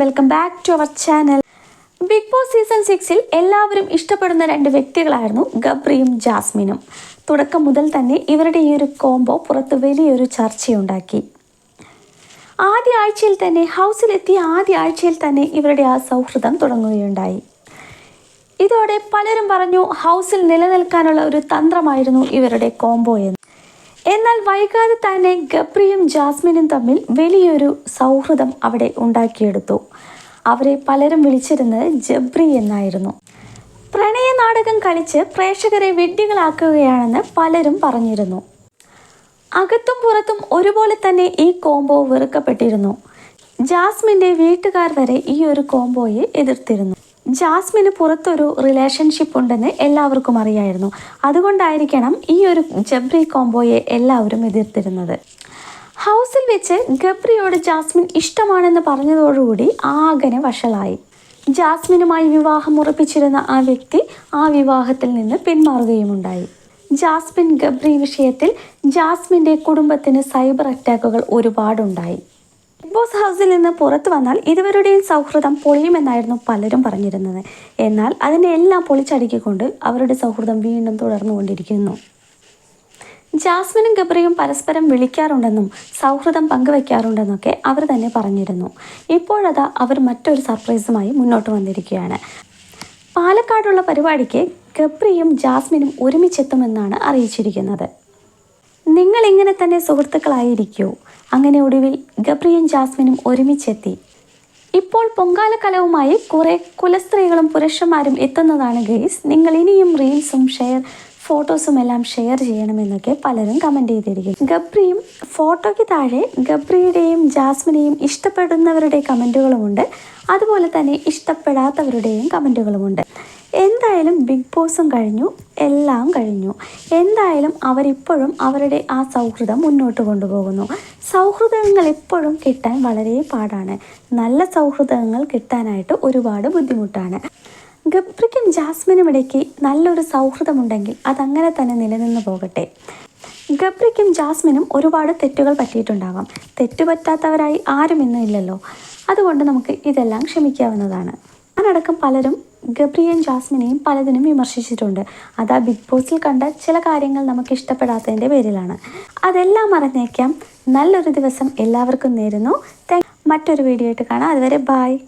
Welcome back to our channel Bigg Boss season സിക്സിൽ എല്ലാവരും ഇഷ്ടപ്പെടുന്ന രണ്ട് വ്യക്തികളായിരുന്നു ഗബ്രിയും ജാസ്മിനും. തുടക്കം മുതൽ തന്നെ ഇവരുടെ ഈ ഒരു കോംബോ പുറത്ത് വലിയൊരു ചർച്ചയുണ്ടാക്കി. ആദ്യ ആഴ്ചയിൽ തന്നെ ഹൗസിലെത്തിയ ആദ്യ ആഴ്ചയിൽ തന്നെ ഇവരുടെ ആ സൗഹൃദം തുടങ്ങുകയുണ്ടായി. ഇതോടെ പലരും പറഞ്ഞു ഹൗസിൽ നിലനിൽക്കാനുള്ള ഒരു തന്ത്രമായിരുന്നു ഇവരുടെ കോംബോ എന്ന്. എന്നാൽ വൈകാതെ തന്നെ ഗബ്രിയും ജാസ്മിനും തമ്മിൽ വലിയൊരു സൗഹൃദം അവിടെ ഉണ്ടാക്കിയെടുത്തു. അവരെ പലരും വിളിച്ചിരുന്നത് ജബ്രി എന്നായിരുന്നു. പ്രണയ നാടകം കളിച്ച് പ്രേക്ഷകരെ വിഡ്ഢികളാക്കുകയാണെന്ന് പലരും പറഞ്ഞിരുന്നു. അകത്തും പുറത്തും ഒരുപോലെ തന്നെ ഈ കോംബോ വെറുക്കപ്പെട്ടിരുന്നു. ജാസ്മിന്റെ വീട്ടുകാർ വരെ ഈ ഒരു കോംബോയെ എതിർത്തിരുന്നു. ജാസ്മിന് പുറത്തൊരു റിലേഷൻഷിപ്പ് ഉണ്ടെന്ന് എല്ലാവർക്കും അറിയായിരുന്നു. അതുകൊണ്ടായിരിക്കണം ഈ ഒരു ജബ്രി കോംബോയെ എല്ലാവരും എതിർത്തിരുന്നത്. ഹൗസിൽ വെച്ച് ഗബ്രിയോട് ജാസ്മിൻ ഇഷ്ടമാണെന്ന് പറഞ്ഞതോടുകൂടി ആകനെ വഷളായി. ജാസ്മിനുമായി വിവാഹം ഉറപ്പിച്ചിരുന്ന ആ വ്യക്തി ആ വിവാഹത്തിൽ നിന്ന് പിന്മാറുകയുമുണ്ടായി. ജാസ്മിൻ ഗബ്രി വിഷയത്തിൽ ജാസ്മിന്റെ കുടുംബത്തിന് സൈബർ അറ്റാക്കുകൾ ഒരുപാടുണ്ടായി. ബോസ് ഹൗസിൽ നിന്ന് പുറത്തു വന്നാൽ ഇരുവരുടെയും സൗഹൃദം പൊളിയുമെന്നായിരുന്നു പലരും പറഞ്ഞിരുന്നത്. എന്നാൽ അതിനെ എല്ലാം പൊളിച്ചടുക്കിക്കൊണ്ട് അവരുടെ സൗഹൃദം വീണ്ടും തുടർന്നുകൊണ്ടിരിക്കുന്നു. ജാസ്മിനും ഗബ്രിയും പരസ്പരം വിളിക്കാറുണ്ടെന്നും സൗഹൃദം പങ്കുവെക്കാറുണ്ടെന്നൊക്കെ അവർ തന്നെ പറഞ്ഞിരുന്നു. ഇപ്പോഴതാ അവർ മറ്റൊരു സർപ്രൈസുമായി മുന്നോട്ട് വന്നിരിക്കുകയാണ്. പാലക്കാടുള്ള പരിപാടിക്ക് ഗബ്രിയും ജാസ്മിനും ഒരുമിച്ചെത്തുമെന്നാണ് അറിയിച്ചിരിക്കുന്നത്. നിങ്ങൾ ഇങ്ങനെ തന്നെ സുഹൃത്തുക്കളായിരിക്കൂ? അങ്ങനെ ഒടുവിൽ ഗബ്രിയും ജാസ്മിനും ഒരുമിച്ചെത്തി. ഇപ്പോൾ പൊങ്കാലക്കലവുമായി കുറെ കുലസ്ത്രീകളും പുരുഷന്മാരും എത്തുന്നതാണ് ഗെയ്സ് നിങ്ങൾ ഇനിയും റീൽസും ഷെയർ ഫോട്ടോസും എല്ലാം ഷെയർ ചെയ്യണമെന്നൊക്കെ പലരും കമന്റ് ചെയ്തിരിക്കും ഗബ്രിയും ഫോട്ടോയ്ക്ക് താഴെ ഗബ്രിയുടെയും ജാസ്മിനെയും ഇഷ്ടപ്പെടുന്നവരുടെ കമന്റുകളുമുണ്ട് അതുപോലെ തന്നെ ഇഷ്ടപ്പെടാത്തവരുടെയും കമന്റുകളുമുണ്ട് എന്തായാലും ബിഗ് ബോസും കഴിഞ്ഞു എല്ലാം കഴിഞ്ഞു. എന്തായാലും അവരിപ്പോഴും അവരുടെ ആ സൗഹൃദം മുന്നോട്ട് കൊണ്ടുപോകുന്നു. സൗഹൃദങ്ങൾ എപ്പോഴും കിട്ടാൻ വളരെ പാടാണ്. നല്ല സൗഹൃദങ്ങൾ കിട്ടാനായിട്ട് ഒരുപാട് ബുദ്ധിമുട്ടാണ്. ഗബ്രിക്കും ജാസ്മിനും ഇടയ്ക്ക് നല്ലൊരു സൗഹൃദമുണ്ടെങ്കിൽ അതങ്ങനെ തന്നെ നിലനിന്ന് പോകട്ടെ. ഗബ്രിക്കും ജാസ്മിനും ഒരുപാട് തെറ്റുകൾ പറ്റിയിട്ടുണ്ടാവാം തെറ്റുപറ്റാത്തവരായി ആരും ഇന്നും ഇല്ലല്ലോ. അതുകൊണ്ട് നമുക്ക് ഇതെല്ലാം ക്ഷമിക്കാവുന്നതാണ്. ഞാനടക്കം പലരും ഗബ്രിയും ജാസ്മിനെയും പലതിനും വിമർശിച്ചിട്ടുണ്ട്. അത് ആ ബിഗ് ബോസിൽ കണ്ട ചില കാര്യങ്ങൾ നമുക്ക് ഇഷ്ടപ്പെടാത്തതിന്റെ പേരിലാണ്. അതെല്ലാം മറന്നേക്കാം. നല്ലൊരു ദിവസം എല്ലാവർക്കും നേരുന്നു. മറ്റൊരു വീഡിയോ ആയിട്ട് കാണാം. അതുവരെ ബായ്.